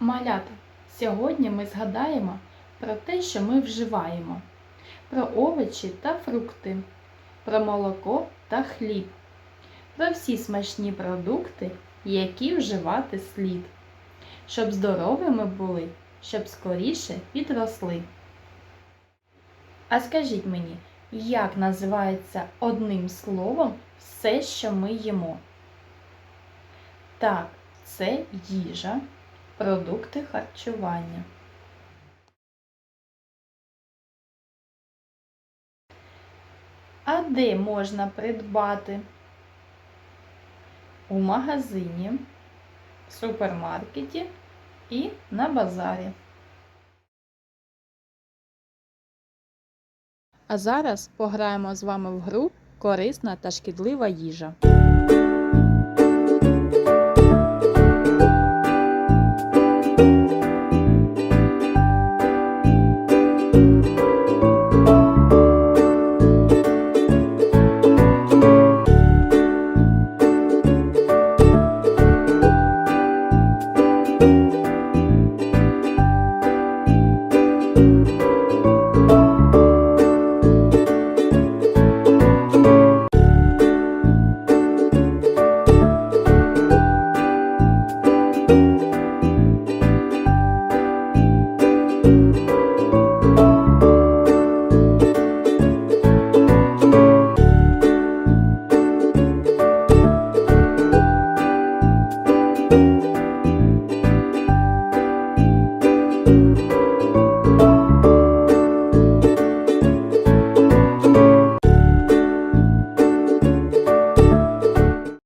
Малята, сьогодні ми згадаємо про те, що ми вживаємо, про овочі та фрукти, про молоко та хліб, про всі смачні продукти, які вживати слід, щоб здоровими були, щоб скоріше підросли. А скажіть мені, як називається одним словом все, що ми їмо? Так, це їжа, продукти харчування. А де можна придбати? У магазині, в супермаркеті і на базарі. А зараз пограємо з вами в гру Корисна та шкідлива їжа.